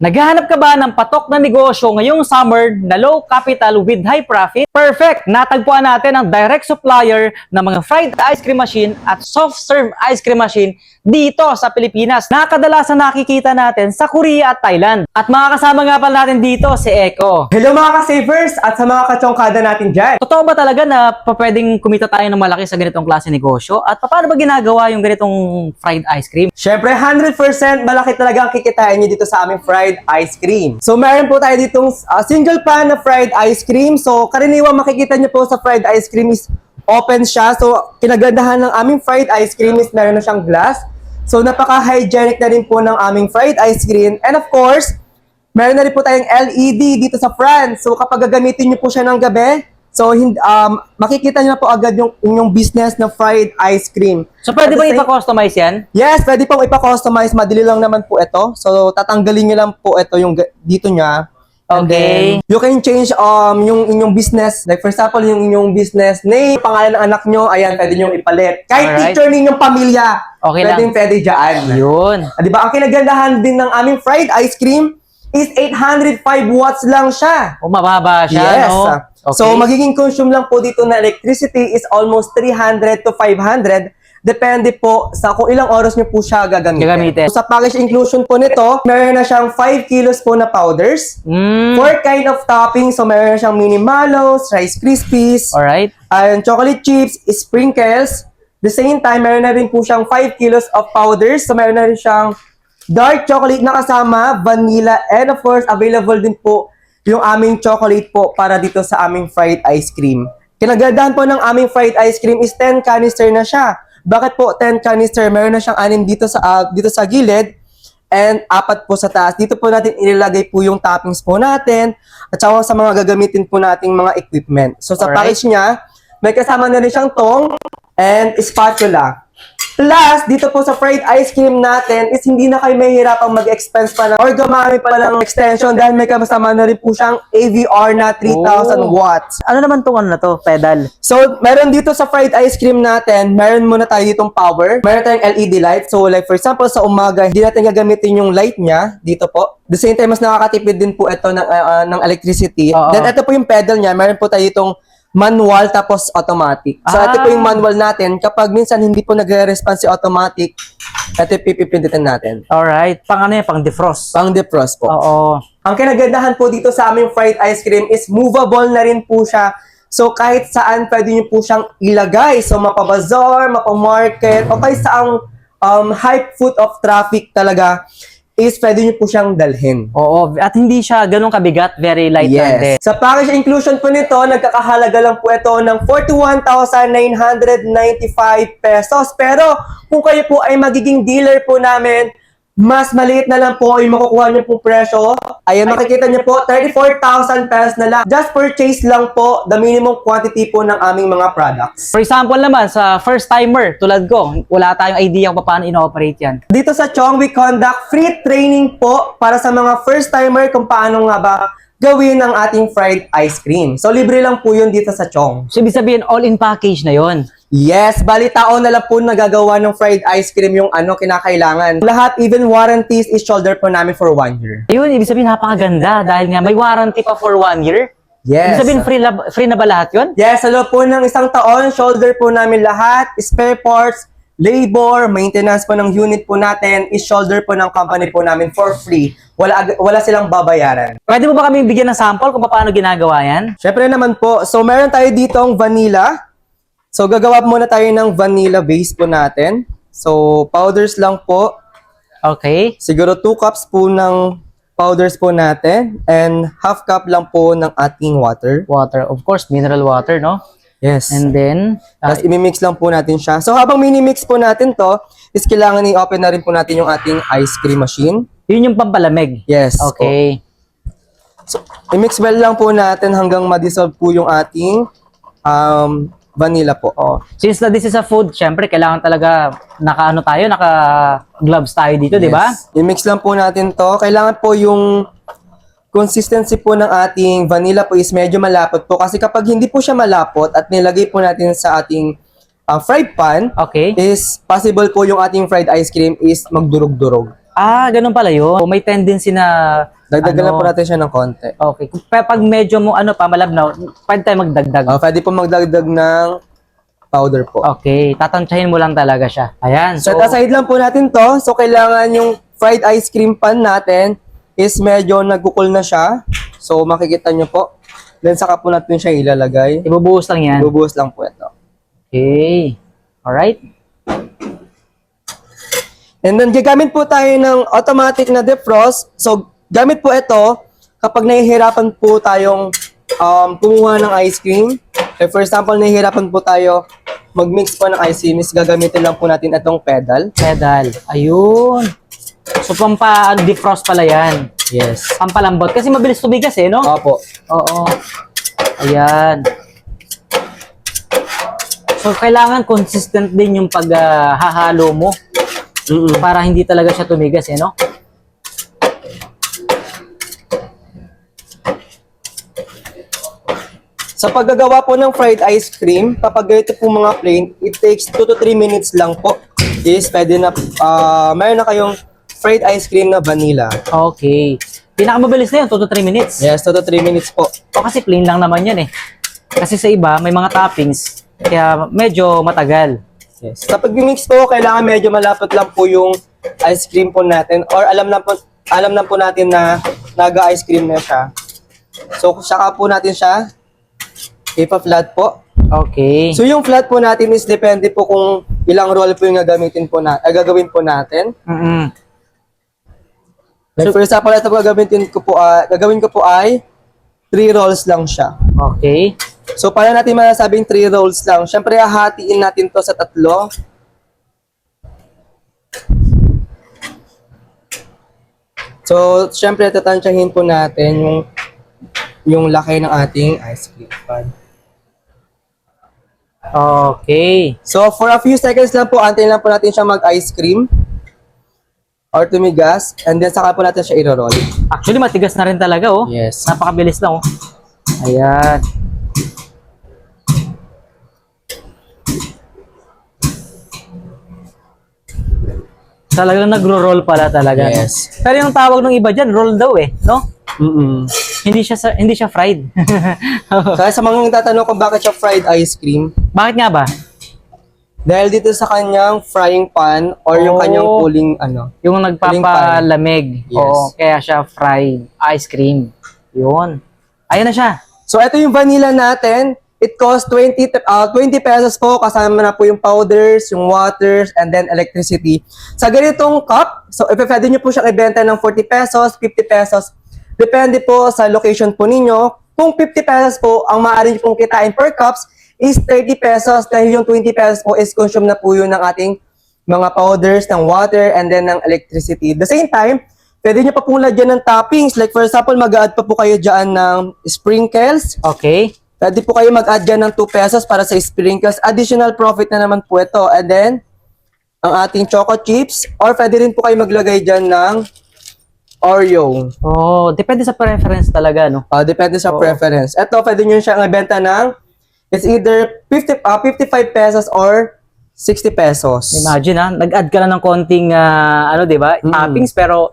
Naghahanap ka ba ng patok na negosyo ngayong summer na low capital with high profit? Perfect! Natagpuan natin ang direct supplier ng mga fried ice cream machine at soft serve ice cream machine dito sa Pilipinas na kadalasan nakikita natin sa Korea at Thailand. At mga kasama nga pala natin dito si Eko. Hello mga ka-savers at sa mga kachongkada natin dyan. Totoo ba talaga na pwedeng kumita tayo ng malaki sa ganitong klase negosyo? At paano ba ginagawa yung ganitong fried ice cream? Siyempre, 100% malaki talaga ang kikitain nyo dito sa aming fried ice cream. So, meron po tayo ditong uh, single pan na fried ice cream. So, karaniwang makikita nyo po sa fried ice cream is open siya. So, kinagandahan ng aming fried ice cream is meron na siyang glass. So, napaka-hygienic na rin po ng aming fried ice cream. And of course, meron na rin po tayong LED dito sa front. So, kapag gagamitin nyo po siya ng gabi, so, um, makikita nyo na po agad yung inyong business na fried ice cream. So pwede At ba the same- ipa-customize yan? Yes, pwede pong ipa-customize. Madali lang naman po ito. So, tatanggalin nyo lang po ito yung dito niya. And Okay. then, you can change um yung inyong business. Like, for example, yung inyong business name, pangalan ng anak nyo, ayan, pwede nyo ipalit. Kahit Alright. picture ninyong pamilya, Okay lang. pwede pwede dyan. Yun. Ah, di ba? Ang kinagandahan din ng aming fried ice cream is 805 watts lang siya. O mababa siya, yes. no? Ah. So, magiging consume lang po dito na electricity is almost 300 to 500. Depende po sa kung ilang oras nyo po siya gagamitin. Gagamitin. So, sa package inclusion po nito, meron na siyang 5 kilos po na powders. Mm, Four kind of toppings. So, meron na siyang mini mallows, rice krispies, alright. and chocolate chips, sprinkles. The same time, meron na rin po siyang 5 kilos of powders. So, meron na rin siyang dark chocolate na kasama, vanilla, and of course, available din po yung aming chocolate po para dito sa aming fried ice cream. Kinagandahan po ng aming fried ice cream is 10 canister na siya. Bakit po 10 canister? Meron na siyang anim dito sa ah, dito sa gilid and apat po sa taas. Dito po natin ilalagay po yung toppings po natin at saka sa mga gagamitin po nating mga equipment. So sa Alright. package niya, may kasama na rin siyang tong and spatula. Plus, dito po sa fried ice cream natin is hindi na kayo mahihirapang mag-expense pa na or gumamit pa ng extension dahil may kasama na rin po siyang AVR na 3,000 Oh. watts. Ano naman tong ano na to? Pedal. So, meron dito sa fried ice cream natin, meron muna tayo ditong power. Meron tayong LED light. So, like for example, sa umaga, hindi natin gagamitin yung light niya dito po. The same time, mas nakakatipid din po ito ng, uh, uh, ng electricity. Oo. Then, ito po yung pedal niya. Meron po tayo itong manual tapos automatic. So, ito po yung Ah. manual natin. Kapag minsan hindi po nagre-response si automatic, ito yung pipipindutin natin. Alright. Pang ano yan? Pang defrost. Pang defrost po. Oo. Ang kinagandahan po dito sa aming fried ice cream is movable na rin po siya. So kahit saan pwede nyo po siyang ilagay. So mapabazar, mapamarket, o kahit saang um, high foot of traffic talaga is pwede nyo po siyang dalhin. Oo. At hindi siya ganun kabigat. Very light lang din. Sa package inclusion po nito, nagkakahalaga lang po ito ng 41,995 pesos. Pero kung kayo po ay magiging dealer po namin, mas maliit na lang po yung makukuha niyo pong presyo. Ayan, makikita niyo po, 34,000 pesos na lang. Just purchase lang po the minimum quantity po ng aming mga products. For example naman, sa first timer, tulad ko, wala tayong idea kung paano ino-operate yan. Dito sa Chong, we conduct free training po para sa mga first timer kung paano nga ba gawin ang ating fried ice cream. So, libre lang po yun dito sa Chong. So, ibig sabihin, all-in package na yon. Yes, bali taon na lang po nagagawa ng fried ice cream yung ano kinakailangan. Lahat, even warranties is shoulder po namin for one year. Ayun, ibig sabihin, napakaganda. Dahil nga, may warranty pa for one year. Yes. Ibig sabihin, free, na- free na ba lahat yun? Yes, sa loob po ng isang taon, shoulder po namin lahat, spare parts, labor, maintenance po ng unit po natin, is shoulder po ng company po namin for free. Wala, wala silang babayaran. Pwede mo ba kami bigyan ng sample kung paano ginagawa yan? Syempre naman po, so meron tayo ditong vanilla. So gagawa muna tayo ng vanilla base po natin. So powders lang po. Okay. Siguro 2 cups po ng powders po natin and half cup lang po ng ating water. Water. Of course, mineral water, no? Yes. And then, ah, Tapos imimix lang po natin siya. So habang mini-mix po natin to, is kailangan i-open na rin po natin yung ating ice cream machine. yun yung pampalamig. Yes. Okay. So, i-mix well lang po natin hanggang ma-dissolve po yung ating um, vanilla po. Oh. Since na this is a food, syempre, kailangan talaga naka-ano tayo, naka-gloves tayo dito, di ba? Yes. I-mix lang po natin to. Kailangan po yung consistency po ng ating vanilla po is medyo malapot po. Kasi kapag hindi po siya malapot at nilagay po natin sa ating ah, fried pan, Okay. is possible po yung ating fried ice cream is magdurog-durog. Ah, ganun pala yun. May tendency na... Dagdagan lang ano, po natin siya ng konti. Okay. Pa- Pag medyo mo ano pa malabnaw, pwede tayo magdagdag. Ah, pwede po magdagdag ng powder po. Okay, tatansyahin mo lang talaga siya. Ayan. Set So, aside lang po natin to. So, kailangan yung fried ice cream pan natin is medyo nagkukul na siya. So, makikita nyo po. Then, saka po natin siya ilalagay. ibubuhos lang yan. Bubuhos lang po ito. Okay. Alright. And then, gagamit po tayo ng automatic na defrost. So, gamit po ito kapag nahihirapan po tayong um, kumuha ng ice cream. Eh, for example, nahihirapan po tayo mag-mix po ng ice cream is gagamitin lang po natin itong pedal. Pedal. Ayun. So, pampa defrost pala yan. Yes. Pampalambot. Kasi mabilis tumigas eh, no? Opo. Oo. Ayan. So, kailangan consistent din yung paghahalo mo Mm-mm. para hindi talaga siya tumigas eh, no? Sa paggagawa po ng fried ice cream, kapag ganito po mga plain, it takes 2 to 3 minutes lang po. Is pwede na, ah mayroon na kayong fried ice cream na vanilla. Okay. Pinakamabilis na yun, 2 to 3 minutes. Yes, 2 to 3 minutes po. O kasi plain lang naman yan eh. Kasi sa iba, may mga toppings, kaya medyo matagal. Yes. Sa pag-mix po, kailangan medyo malapot lang po yung ice cream po natin or alam na po alam na po natin na naga-ice cream na siya. So, saka po natin siya ipa-flat po. Okay. So, yung flat po natin is depende po kung ilang roll po yung gagamitin po na, ah, gagawin po natin. Mm-mm. Like for example, ito po gagawin ko po, ah, gagawin ko po ay 3 rolls lang siya. Okay. So, para natin masasabing 3 rolls lang, syempre hahatiin natin to sa tatlo. So, syempre tatansyahin po natin yung yung laki ng ating ice cream pan. Okay. So, for a few seconds lang po, antayin lang po natin siya mag-ice cream or tumigas and then saka po natin siya i-roll. Actually, matigas na rin talaga, oh. Yes. Napakabilis lang, oh. Ayan. Talagang nagro-roll pala talaga. no? Yes. Pero yung tawag ng iba dyan, roll daw eh, no? Mm-mm. Hindi siya sa- hindi siya fried. Kaya sa mga tatanong kung bakit siya fried ice cream, Bakit nga ba? Dahil dito sa kanyang frying pan or yung Oh. kanyang cooling ano. Yung nagpapalamig. Yes. Oo, kaya siya fried ice cream. Yun. Ayan na siya. So ito yung vanilla natin. It costs 20 te- uh, 20 pesos po kasama na po yung powders, yung waters, and then electricity. Sa ganitong cup, so if pwede nyo po siyang ibenta ng 40 pesos, 50 pesos. Depende po sa location po ninyo. Kung 50 pesos po ang maaari nyo pong kitain per cups is 30 pesos dahil yung 20 pesos po is consume na po yun ng ating mga powders, ng water, and then ng electricity. The same time, pwede nyo pa pong lagyan ng toppings. Like for example, mag-add pa po kayo dyan ng sprinkles. Okay. Pwede po kayo mag-add dyan ng 2 pesos para sa sprinkles. Additional profit na naman po ito. And then, ang ating choco chips. Or pwede rin po kayo maglagay dyan ng Oreo. Oh, depende sa preference talaga, no? Ah, depende sa Oo. preference. Ito, pwede nyo siyang ibenta ng it's either 50, ah, 55 pesos or 60 pesos. Imagine ha, nag-add ka na ng konting ah, ano, 'di ba? Mm. Toppings pero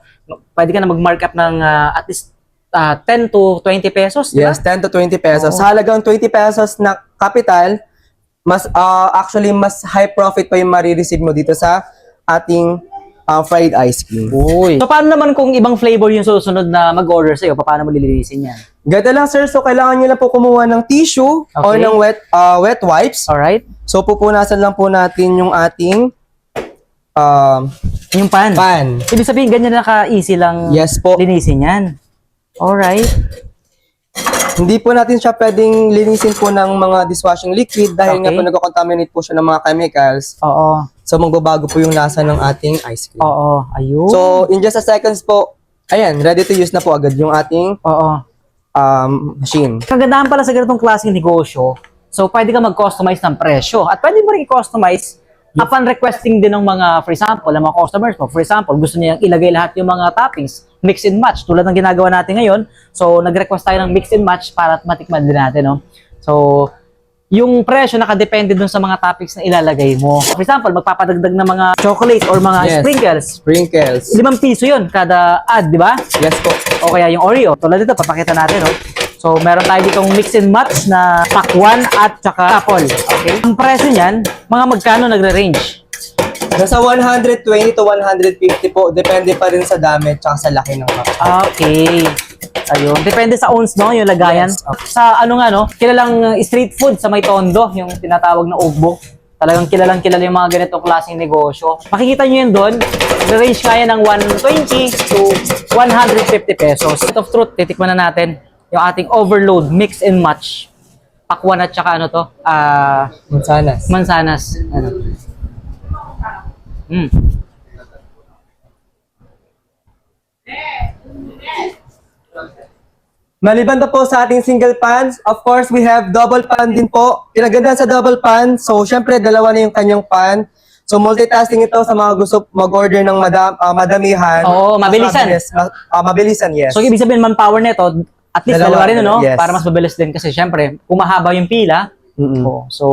pwede ka na mag-mark up ng ah, at least ah, 10 to 20 pesos, 'di ba? Yes, 10 to 20 pesos. Oo. Sa halagang 20 pesos na capital, mas ah, actually mas high profit pa yung marireceive mo dito sa ating ah, fried ice cream. Uy. So paano naman kung ibang flavor yung susunod na mag-order sa'yo? Paano mo lilinisin yan? Ganda lang sir, so kailangan nyo lang po kumuha ng tissue or Okay. ng wet ah, wet wipes. Alright? So pupunasan lang po natin yung ating um, Yung pan. pan. Ibig sabihin, ganyan na ka-easy lang Yes po. linisin yan. Alright. Hindi po natin siya pwedeng linisin po ng mga dishwashing liquid dahil nga Okay. po nagko-contaminate po siya ng mga chemicals. Oo. So magbabago po yung lasa ng ating ice cream. Oo. Ayun. So in just a seconds po, ayan, ready to use na po agad yung ating Oo. um, machine. Kagandahan pala sa ganitong klaseng negosyo, so pwede ka mag-customize ng presyo. At pwede mo rin i-customize upon requesting din ng mga, for example, ng mga customers mo. For example, gusto niyang ilagay lahat yung mga toppings, mix and match, tulad ng ginagawa natin ngayon. So, nag-request tayo ng mix and match para matikman din natin, no? So, yung presyo nakadepende dun sa mga topics na ilalagay mo. For example, magpapadagdag ng mga chocolate or mga Yes. sprinkles. Sprinkles. Limang piso yun kada ad, di ba? Yes po. O kaya yung Oreo. Tulad dito, papakita natin, no? So, meron tayo ditong mix and match na pakwan at saka apple. Okay? Ang presyo niyan, mga magkano nagre-range? Nasa 120 to 150 po. Depende pa rin sa dami tsaka sa laki ng cup. Okay. Ayun. Depende sa owns, no? Yung lagayan. Yes. Okay. Sa ano nga, no? Kilalang uh, street food sa may tondo, yung tinatawag na ugbo. Talagang kilalang kilala yung mga ganitong klaseng negosyo. Makikita nyo yan doon. Range kaya ng 120 to 150 pesos. Set of truth, titikman na natin yung ating overload, mix and match. Pakwan at saka ano to? Ah, Mansanas. mansanas. Ano? Mm. Maliban na po sa ating single pans, of course, we have double pan din po. Pinaganda sa double pan, so syempre dalawa na yung kanyang pan. So multitasking ito sa mga gusto mag-order ng madam, ah, madamihan. Oo, mabilisan. mabilis. Ma- ah, mabilisan, yes. So, ibig sabihin, manpower nito, at least Dalawa, dalawa, rin, ano? yes. Para mas mabilis din. Kasi, syempre, kung mahaba yung pila, Mm-mm. oh, so,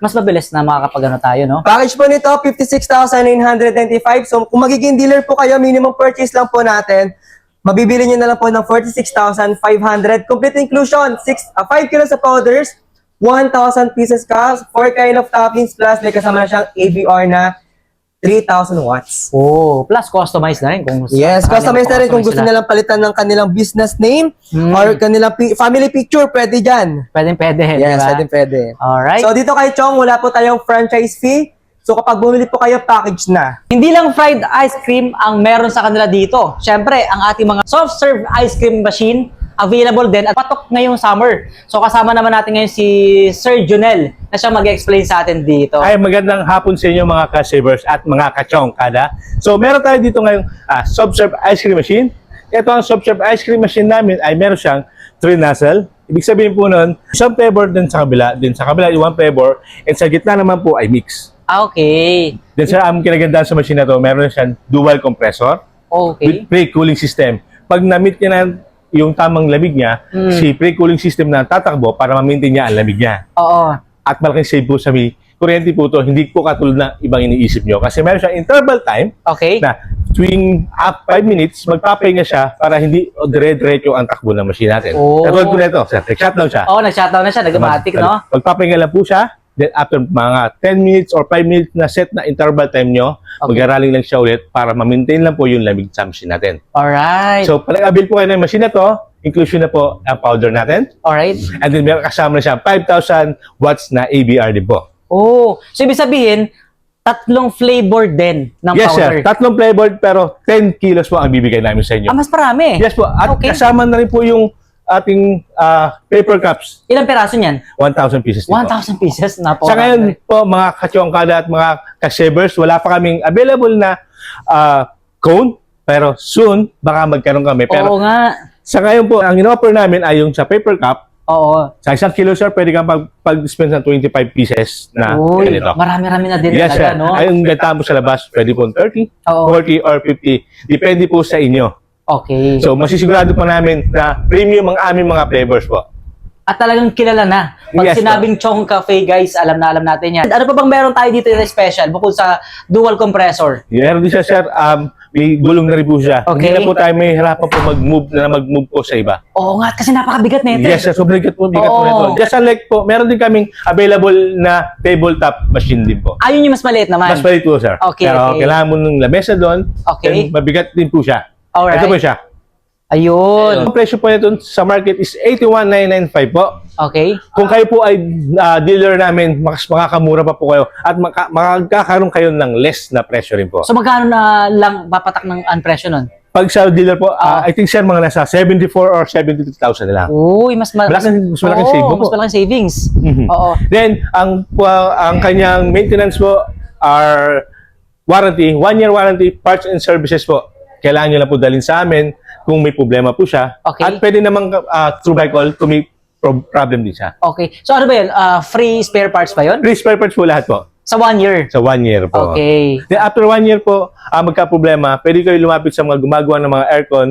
mas mabilis na makakapag ano tayo, no? Package po nito, 56,995. So, kung magiging dealer po kayo, minimum purchase lang po natin. Mabibili nyo na lang po ng 46,500. Complete inclusion, 6, 5 kilos of powders, 1,000 pieces cups, 4 kind of toppings, plus may kasama na siyang ABR na 3,000 watts. Oh, plus customized na rin kung Yes, customize na rin kung gusto nilang palitan ng kanilang business name Hmm. or kanilang pi- family picture, pwede dyan. Pwede, pwede, Yes, di ba? pwede, pwede. Alright. So, dito kay Chong, wala po tayong franchise fee. So, kapag bumili po kayo, package na. Hindi lang fried ice cream ang meron sa kanila dito. Syempre, ang ating mga soft serve ice cream machine available din at patok ngayong summer. So kasama naman natin ngayon si Sir Junel na siya mag-explain sa atin dito. Ay, magandang hapon sa inyo mga ka-savers at mga ka-chong kada. So, meron tayo dito ngayong ah, soft-serve ice cream machine. Ito ang soft-serve ice cream machine namin ay meron siyang 3 nozzle. Ibig sabihin po nun, isang flavor din sa kabila, din sa kabila yung one flavor, and sa gitna naman po ay mix. Ah, okay. Then sir, ang kinagandaan sa machine na to, meron siyang dual compressor Okay. with pre-cooling system. Pag na-meet niya na yung tamang lamig niya, Mm. si pre-cooling system na tatakbo para ma-maintain niya ang lamig niya Oo. at malaking save po sa may kuryente po to, hindi po katulad na ibang iniisip nyo. Kasi meron siyang interval time Okay. na tuwing up 5 minutes, magpapahinga siya para hindi dire-diretso ang takbo ng machine natin. Oh. Katulad po nito, sir, nag-shutdown siya. Oo, nag-shutdown na siya, nag-automatic, no? Magpapahinga lang po siya. Then after mga 10 minutes or 5 minutes na set na interval time nyo, Okay. mag-araling lang siya ulit para ma-maintain lang po yung lamig sa machine natin. Alright. So, pag avail po kayo ng machine na to, inclusion na po ang powder natin. Alright. And then meron kasama na siya 5,000 watts na ABR din po. Oh, so ibig sabihin, tatlong flavor din ng yes, powder. sir. Tatlong flavored pero 10 kilos po ang bibigay namin sa inyo. Ah, mas marami. Yes po. At Okay. kasama na rin po yung ating ah, paper cups. Ilang peraso niyan? 1,000 pieces din po. 1,000 pieces na po. Sa ngayon po, mga katsongkada at mga kasebers, wala pa kaming available na ah, cone. Pero soon, baka magkaroon kami. Pero Oo nga. sa ngayon po, ang in-offer namin ay yung sa paper cup. Oo. Sa isang kilo, sir, pwede kang pag- pag-spend ng 25 pieces na Uy, ganito. marami-rami na din Yes, talaga, sir. no? Ay, yung gata mo sa labas, pwede po 30, Oo. 40, or 50. Depende po sa inyo. Okay. So, masisigurado po namin na premium ang aming mga flavors po. At talagang kilala na. Pag Yes, sinabing Chong Cafe, guys, alam na alam natin yan. Ano pa bang meron tayo dito na special bukod sa dual compressor? Meron din siya, sir. Um, may gulong na rin po siya. Okay. Hindi na po tayo may hirapan po mag-move na mag-move po sa iba. Oo nga, kasi napakabigat na ito. Yes, sir. Sobrang bigat po, bigat po Oo. nito. Just like po, meron din kaming available na tabletop machine din po. Ayun yung mas maliit naman. Mas palit po, sir. Okay, Pero okay. kailangan mo ng lamesa doon. Okay. Then, mabigat din po siya. Alright. Ito po siya. Ayun. Ang presyo po nito sa market is 81,995 po. Okay. Kung kayo po ay ah, dealer namin, mas makakamura pa po kayo at maka, makakaroon kayo ng less na presyo rin po. So magkano na lang papatak ng ang presyo nun? Pag sa dealer po, Ah. I think sir mga nasa 74 or 72,000 na lang. Uy, mas ma- Malaking- mas malaking Oo, save mo po. Mas malaking savings. Mhm. Oo. Then, ang po- ang kanyang maintenance po are warranty, one year warranty, parts and services po. Kailangan nyo lang po dalhin sa amin kung may problema po siya. Okay. At pwede namang ah, through by call kung may pro- problem din siya. Okay. So ano ba yun? Ah, free spare parts ba yun? Free spare parts po lahat po. Sa one year? Sa one year po. Okay. Then after one year po, ah, magka-problema, pwede kayo lumapit sa mga gumagawa ng mga aircon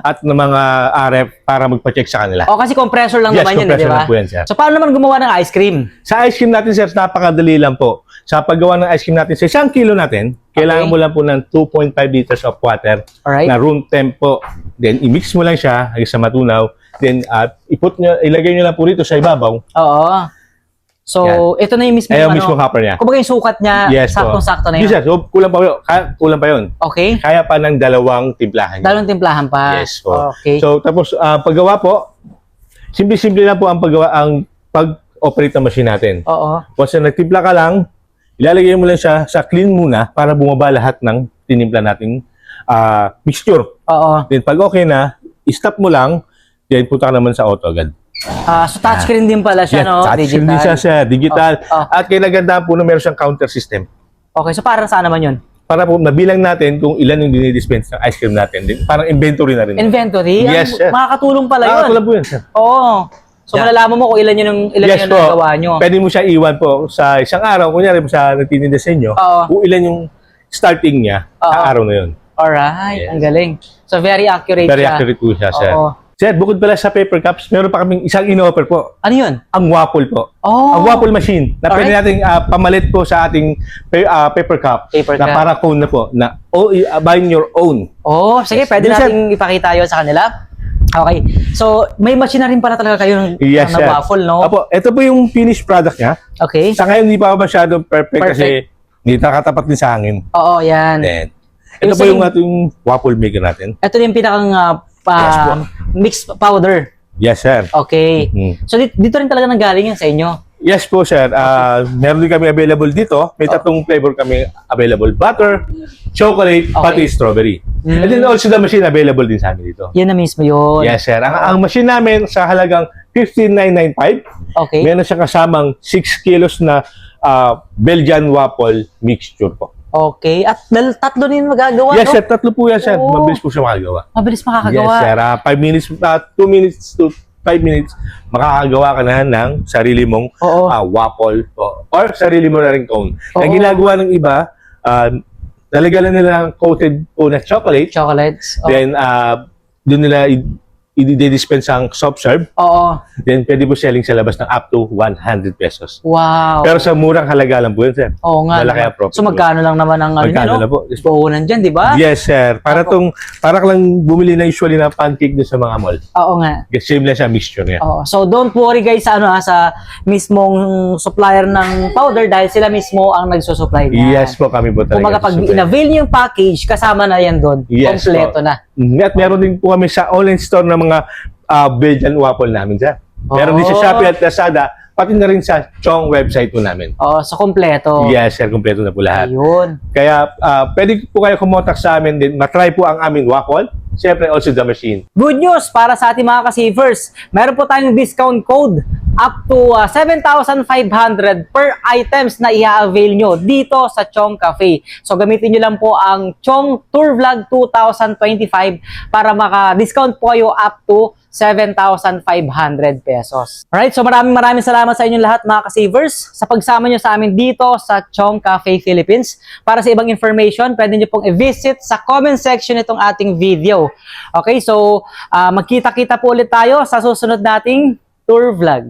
at ng mga RF para magpa-check sa kanila. O kasi compressor lang Yes, naman yun, eh, di ba? lang po yan, sir. So paano naman gumawa ng ice cream? Sa ice cream natin, sir, napakadali lang po. Sa paggawa ng ice cream natin, sa isang kilo natin, kailangan Okay. mo lang po ng 2.5 liters of water Alright. na room temp po. Then, i-mix mo lang siya hanggang sa matunaw. Then, uh, iput nyo, ilagay nyo lang po rito sa ibabaw. Oo. So, ito na yung mismo Ayaw ano, mismo copper niya. Kumbaga yung sukat niya, Yes saktong-sakto na yun. Yes. So, kulang pa yun. Kaya, kulang pa yun. Okay? Kaya pa ng dalawang timplahan niya. Dalawang timplahan pa. Yes po. Okay. So, tapos, ah, paggawa po, simple-simple lang po ang paggawa, ang pag-operate ng machine natin. Oo. Once na nagtimpla ka lang, ilalagay mo lang siya sa clean muna para bumaba lahat ng tinimpla nating ah, mixture. Oo. Then pag okay na, stop mo lang, then punta ka naman sa auto agad. Ah, so touchscreen din pala siya, no? touchscreen Digital. din siya, siya, digital. Oh, oh. At kinagandahan po na meron siyang counter system. Okay, so parang saan naman yun? Para po mabilang natin kung ilan yung dinidispense ng ice cream natin. Parang inventory na rin. Inventory? Yes, Ang- sir. Makakatulong pala yun. Lang po yun, sir. Oo. So, Yeah. malalaman mo kung ilan yun ang, ilan yes yun po. ang nagawa nyo. Pwede mo siya iwan po sa isang araw. Kunyari sa nagtitinda sa inyo, Oo. kung ilan yung starting niya Oo. sa araw na yun. Alright, Yes. ang galing. So, very accurate Very siya. accurate po siya, sir. Oo. Sir, bukod pala sa paper cups, meron pa kaming isang in-offer po. Ano yun? Ang waffle po. Oh. Ang waffle machine na pwede Alright. nating ah, pamalit po sa ating pa- ah, paper cup Paper na cup. para cone na po na oh, i- ah, buying your own. Oh, sige, Yes. pwede Yes, sir. nating ipakita yun sa kanila. Okay. So, may machine na rin pala talaga kayo ng, Yes, ng sir. waffle, no? Opo, ito po yung finished product niya. Okay. Sa ngayon, hindi pa masyadong perfect, Perfect. kasi hindi nakatapat din sa hangin. Oo, yan. Then, Yung ito po yung ating waffle maker natin. Ito yung pinakang ah, po. mixed powder. Yes, sir. Okay. Mm. So, dito, dito rin talaga nanggaling yan sa inyo. Yes po, sir. Ah, meron din kami available dito. May tatlong flavor kami available. Butter, chocolate, Okay. pati strawberry. Mm. And then also the machine available din sa amin dito. Yan na mismo yun. Yes, sir. Ang, ang machine namin sa halagang 15,995, Okay. meron siyang kasamang 6 kilos na ah, Belgian waffle mixture po. Okay. At dal, tatlo na yun magagawa, Yes, no? sir. Tatlo po yan, sir. Oo. Mabilis po siya makagawa. Mabilis Yes, makakagawa. sir. 5 minutes, 2 minutes to 5 minutes, makakagawa ka na ng sarili mong Oo. ah, waffle po. or sarili mo na rin cone. Ang Oo. ginagawa ng iba, uh, lalagyan na nila ng coated po na chocolate, Chocolates. Oh. then uh, doon nila i- i-dispense ang soft serve, Oo. then pwede po selling sa labas ng up to 100 pesos. Wow. Pero sa murang halaga lang po yun, sir. Oo nga. malaki naman. ang profit So, magkano lang naman ang ano Magkano niya, na po? Yes po. Puhunan dyan, di ba? Yes, sir. Para tong para ka lang bumili na usually ng pancake doon sa mga mall. Oo nga. Same lang siya mixture niya. Oo. So don't worry guys sa ano ha, sa mismong supplier ng powder dahil sila mismo ang nagsusupply niyan. Yes po kami po talaga. Kung pag Super. in-avail niyo yung package, kasama na yan doon. Yes Kompleto na. At meron din po kami sa online store ng mga uh, Belgian waffle namin, sir. Meron din sa Oh. Shopee at Lazada, pati na rin sa Chong website po namin. Oo, so kompleto. Yes, sir. Kompleto na po lahat. Ayun. Kaya, uh, pwede po kayo kumontak sa amin din. Matry po ang aming waffle. Siyempre, also the machine. Good news para sa ating mga ka-savers. Meron po tayong discount code up to uh, 7,500 per items na i-avail nyo dito sa Chong Cafe. So gamitin nyo lang po ang Chong Tour Vlog 2025 para maka-discount po kayo up to 7,500 pesos. Alright, so maraming maraming salamat sa inyong lahat mga ka-savers sa pagsama nyo sa amin dito sa Chong Cafe Philippines. Para sa ibang information, pwede nyo pong i-visit sa comment section itong ating video. Okay, so ah, magkita-kita po ulit tayo sa susunod nating tour vlog.